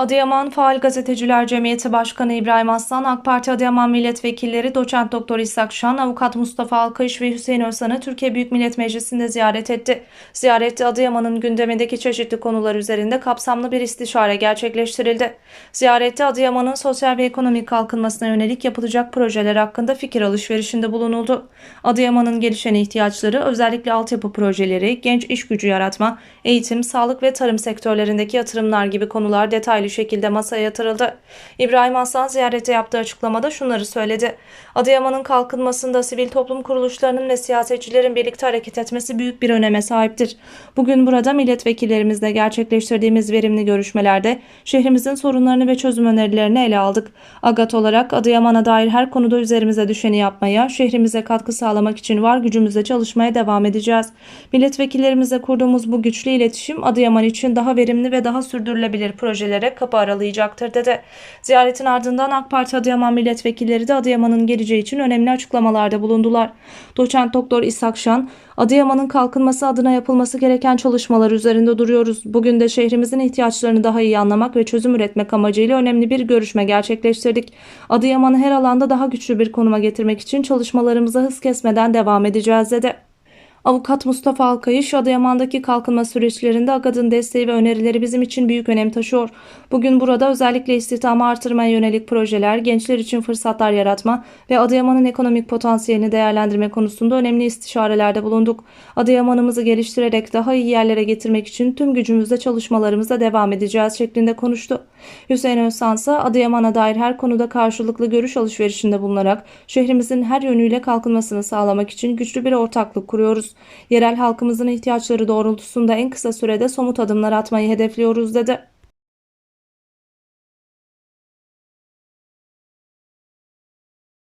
Adıyaman Faal Gazeteciler Cemiyeti Başkanı İbrahim Aslan, AK Parti Adıyaman Milletvekilleri Doçent Doktor İshak Şan, Avukat Mustafa Alkış ve Hüseyin Özsan'ı Türkiye Büyük Millet Meclisi'nde ziyaret etti. Ziyarette Adıyaman'ın gündemindeki çeşitli konular üzerinde kapsamlı bir istişare gerçekleştirildi. Ziyarette Adıyaman'ın sosyal ve ekonomik kalkınmasına yönelik yapılacak projeler hakkında fikir alışverişinde bulunuldu. Adıyaman'ın gelişen ihtiyaçları, özellikle altyapı projeleri, genç iş gücü yaratma, eğitim, sağlık ve tarım sektörlerindeki yatırımlar gibi konular detaylı şekilde masaya yatırıldı. İbrahim Aslan ziyarete yaptığı açıklamada şunları söyledi. Adıyaman'ın kalkınmasında sivil toplum kuruluşlarının ve siyasetçilerin birlikte hareket etmesi büyük bir öneme sahiptir. Bugün burada milletvekillerimizle gerçekleştirdiğimiz verimli görüşmelerde şehrimizin sorunlarını ve çözüm önerilerini ele aldık. AGAT olarak Adıyaman'a dair her konuda üzerimize düşeni yapmaya, şehrimize katkı sağlamak için var gücümüzle çalışmaya devam edeceğiz. Milletvekillerimizle kurduğumuz bu güçlü iletişim Adıyaman için daha verimli ve daha sürdürülebilir projelere kapı aralayacaktır dedi. Ziyaretin ardından AK Parti Adıyaman milletvekilleri de Adıyaman'ın geleceği için önemli açıklamalarda bulundular. Doçent Doktor İshak Şan, Adıyaman'ın kalkınması adına yapılması gereken çalışmalar üzerinde duruyoruz. Bugün de şehrimizin ihtiyaçlarını daha iyi anlamak ve çözüm üretmek amacıyla önemli bir görüşme gerçekleştirdik. Adıyaman'ı her alanda daha güçlü bir konuma getirmek için çalışmalarımıza hız kesmeden devam edeceğiz dedi. Avukat Mustafa Alkayış, Adıyaman'daki kalkınma süreçlerinde AGAD'ın desteği ve önerileri bizim için büyük önem taşıyor. Bugün burada özellikle istihdamı artırmaya yönelik projeler, gençler için fırsatlar yaratma ve Adıyaman'ın ekonomik potansiyelini değerlendirme konusunda önemli istişarelerde bulunduk. Adıyaman'ımızı geliştirerek daha iyi yerlere getirmek için tüm gücümüzle çalışmalarımıza devam edeceğiz şeklinde konuştu. Hüseyin Özsan ise Adıyaman'a dair her konuda karşılıklı görüş alışverişinde bulunarak şehrimizin her yönüyle kalkınmasını sağlamak için güçlü bir ortaklık kuruyoruz. Yerel halkımızın ihtiyaçları doğrultusunda en kısa sürede somut adımlar atmayı hedefliyoruz dedi.